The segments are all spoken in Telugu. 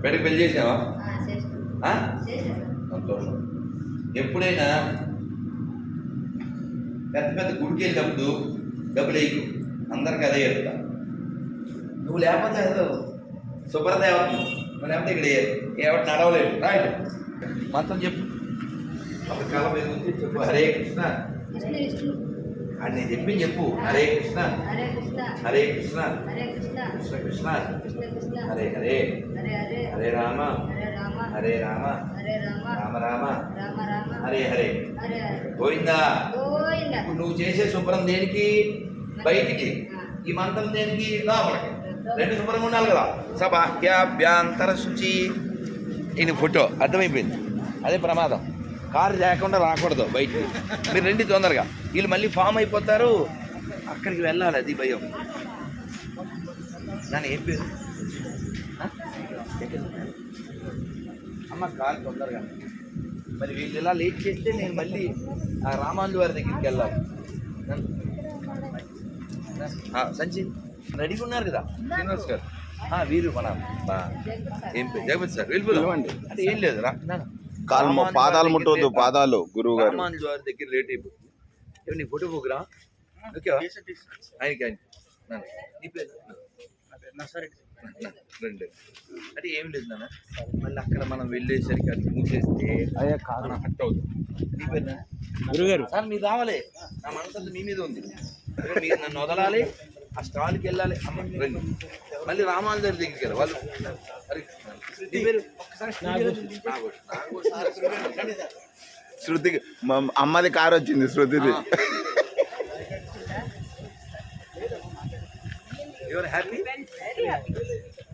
బిడ్డకి పెళ్ళి చేసావా. సంతోషం. ఎప్పుడైనా పెద్ద పెద్ద గుడికి వెళ్ళినప్పుడు డబ్బులు వేయకు. అందరికి అదే చెప్తా. నువ్వు లేకపోతే ఏదో శుభ్రదేవత నువ్వు లేకపోతే ఇక్కడ ఏవటి నడవలేదు రాయడు మొత్తం చెప్పు. ఒక కాలం చెప్పు. హరే కృష్ణ. అని నేను చెప్పి చెప్పు. హరే కృష్ణ. హరే కృష్ణ. హరే కృష్ణ. హరే కృష్ణ. హరే హరే. హరే హరే. హరే రామ. హరే రామ. హరే రామ. హరే రామ. హరే హరే. గోవిందా. ఇప్పుడు నువ్వు చేసే శుభ్రం దేనికి? బయటికి. ఈ మంత్రం దేనికి? లోపలికి. రెండు శుభ్రంగా ఉండాలి కదా. సభాఖ్యాభ్యాంతర శుచి ఇది ఫోటో అర్థమైపోయింది. అదే ప్రమాదం. కారు లేకుండా రాకూడదు బయటికి. మీరు రండి తొందరగా. వీళ్ళు మళ్ళీ ఫామ్ అయిపోతారు. అక్కడికి వెళ్ళాలి అది భయం. నన్ను ఏం పేరు? అమ్మ కారు తొందరగా. మరి వీళ్ళు ఇలా లేట్ చేస్తే నేను మళ్ళీ ఆ రామాంజు వారి దగ్గరికి వెళ్ళాలి. సంచి రెడీగా ఉన్నారు కదా? శ్రీనివాస్ గారు. వీరు మన ఏం జగపతి సార్. వెళ్ళిపోదాం. అంటే ఏం లేదు రా. కాలు పాదాలు ముట్టవద్దు పాదాలు గురువు గారు వారి దగ్గర లేట్ అయిపోతుంది. నీ ఫోటో పోకురా ఓకేవా ఆయనకి ఆయన రండి. అంటే ఏం లేదు నాన్న. మళ్ళీ అక్కడ మనం వెళ్ళేసరికి అది మూసేస్తే మనం హట్ అవుతుంది. నీ పేరు నాన్న? గురుగారు సార్ మీరు రావాలి. నా మనసు మీ మీద ఉంది. మీరు నన్ను వదలాలి. ఆ స్టాల్కి వెళ్ళాలి. అమ్మ రండి. మళ్ళీ రామాల దగ్గర దగ్గరికి వెళ్ళాలి. వాళ్ళు సార్. శృతికి మా అమ్మది కారు వచ్చింది శృతిది. Your happy?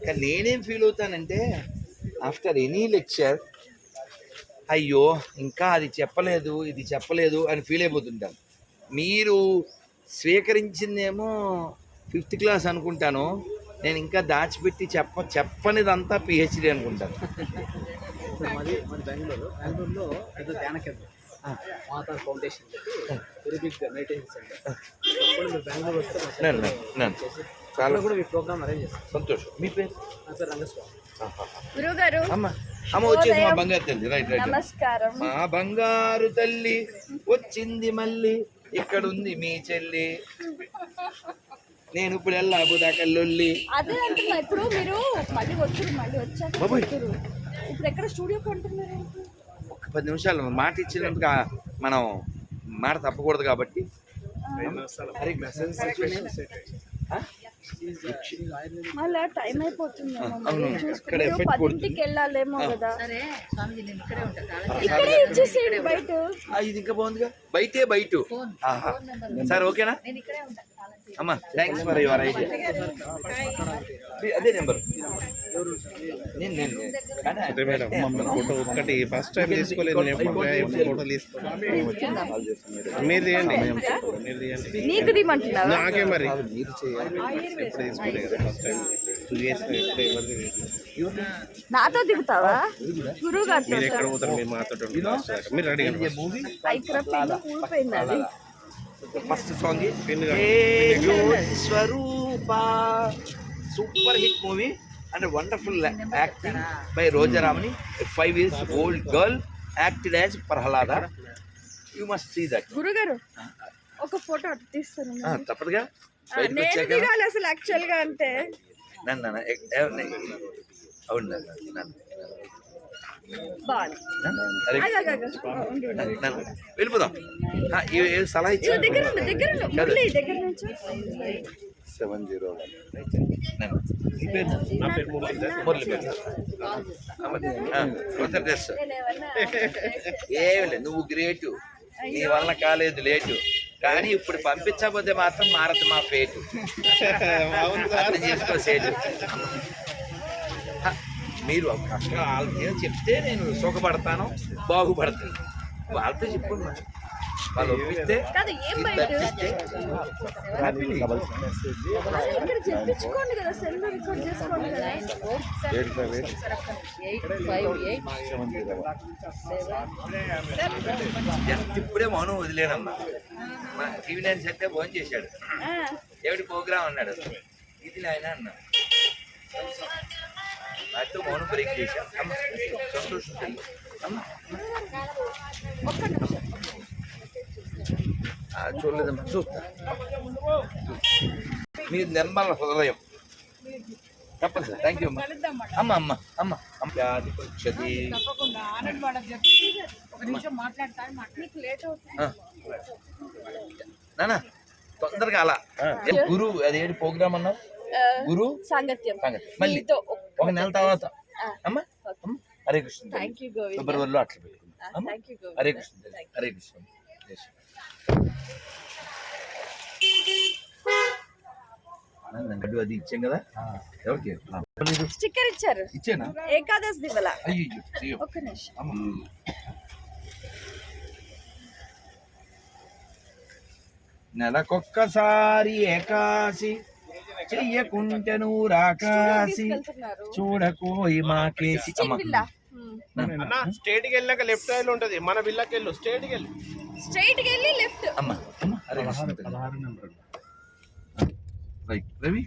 కానీ నేనేం ఫీల్ అవుతానంటే ఆఫ్టర్ ఎనీ లెక్చర్ అయ్యో ఇంకా అది చెప్పలేదు ఇది చెప్పలేదు అని ఫీల్ అయిపోతుంటాను. మీరు స్వీకరించిందేమో ఫిఫ్త్ క్లాస్ అనుకుంటాను. నేను ఇంకా దాచిపెట్టి చెప్ప చెప్పనిదంతా పిహెచ్డి అనుకుంటాను. బెంగళూరు. బెంగళూరులో పెద్ద ధ్యాన కేంద్రం Mata foundation very big meditation centre. అప్పుడు మీరు బెంగళూరు వస్తే మా నన్ను center నన్ను చేసి చాలా అక్కడ కూడా ఈ ప్రోగ్రామ్ అరేంజ్ సంతోషం. మీ పేరు? నా పేరు రంగస్వామి. గురుగారు అమ్మ అమ్మ వచ్చేసి మా బంగారు తల్లి. రైట్ రైట్ నమస్కారం. మా బంగారు తల్లి వచ్చింది మళ్ళీ. ఇక్కడ ఉంది మీ చెల్లి. నేను ఇప్పుడు వెళ్ళాబోదా కల్లొల్లి అదే అంటున్నా ఇప్పుడు మీరు మళ్ళీ వచ్చారు మళ్ళీ వచ్చాక బాబోయ్. వచ్చారు ఇప్పుడు ఎక్కడ స్టూడియో కొంటున్నారు ఏంటి? ఒక పది నిమిషాలు మాట ఇచ్చినందుకు ఆ మనం మాట తప్పకూడదు కాబట్టి హరే కృష్ణ. ఆ? మళ్ళా టైం అయిపోతుందేమో అవును. మళ్ళీ అక్కడ చూసుకుని మీరు ఎఫెక్ట్ పదింటికి వెళ్ళాలేమో కదా సరే స్వామిజీ నేను ఇక్కడే ఉంటాను ఇక్కడే ఇచ్చేసేయండి బయట ఆ, ఇది ఇంకా బాగుందిగా బయటే బయట ఫోన్ ఆహా. ఫోన్ నెంబర్ సరే ఓకేనా నేను ఇక్కడే ఉంటాను కాలేజీ. అమ్మా థ్యాంక్స్ ఫర్ యువర్ ఐడియా అదే నెంబర్ నేను నేను ఫోటో ఒక్కటి ఫస్ట్ టైం తీసుకోలేదు. ఫోటో మీరు తీయండి. మీరు తీయండి. నీకు దిమంటున్నావా నాకే మరి. మీరు చేయాలి. ఎప్పుడు తీసుకోలేదు కదా ఫస్ట్ టైం. నాతో దిగుతావా? గురువు మీరు ఎక్కడ పోతారు? మీరు మాతో. మీరు ready movie first song. Swaroopa. Super hit movie and wonderful acting by Rojaramani. Five years old girl acted as Prahlada. You must see that గురుగారు ఒక ఫోటో తీస్తాను తప్పదుగా. అసలు యాక్చువల్గా అంటే. నన్ను? అవును నన్ను. వెళ్ళిపోదాం. సలహా సెవెన్ జీరో ఏమి లేదు నువ్వు గ్రేటు నీ వల్ల కాలేదు లేటు కానీ ఇప్పుడు పంపించకపోతే మాత్రం మారదు మా పేటు అర్థం చేసుకో సేటు. హ, మీరు అక్కడ ఏదో చెప్తే నేను సుఖపడతాను బాగుపడతాను. వాళ్ళతో చెప్పు. వాళ్ళు ఒప్పిస్తే తప్పిస్తే జస్ట్ ఇప్పుడే మౌనం వదిలేనమ్మా. మా టీవీ నైన్ సెట్టే ఫోన్ చేశాడు. ఏమిటి ప్రోగ్రామ్ అన్నాడు. ఇది ఆయన అన్నా. అన్నట్టు మౌన బ్రేక్ చేశాం అమ్మ సంతోషం తల్లి అమ్మ. ఒక్క నిమిషం ఆ, చూడలేదమ్మా చూస్తా. మీ నిర్మల హృదయం. తప్పదు సార్ థ్యాంక్ యూ అమ్మా అమ్మ అమ్మ అమ్మ. అమ్మ. వ్యాధి పరీక్షది నీకు లేట్ అవుతుంది. ఆ. నానా తొందరగా అలా. గురు అదేంటి ప్రోగ్రామ్ అన్నావు? గురు? సాంగత్యం. సంగతి మళ్ళీ. ఒక నెల తర్వాత. అమ్మ హరే కృష్ణ. ఫిబ్రవరిలో అట్లా పెట్టుకుందాం హరే కృష్ణ. హరే కృష్ణ గడ్డు అది ఇచ్చాం కదా? ఎవరికి. స్టిక్కర్ ఇచ్చారు. ఇచ్చానా? ఏకాదశి దివల అయ్యో అయ్యో. ఒక్క నిమిషం. అమ్మ. నెలకొక్కసారి ఏకాసి చెయ్యకుంటెను రాకాసి చూడకోయి మాకేసి విల్లా? అన్న స్టేట్కి వెళ్ళాక లెఫ్ట్ సైడ్ ఉంటది. మన విల్లాకి వెళ్ళు స్టేట్కి వెళ్ళు. స్ట్రైట్కి వెళ్ళి లెఫ్ట్ అమ్మ అమ్మ. తల్లి. రైట్ రవి.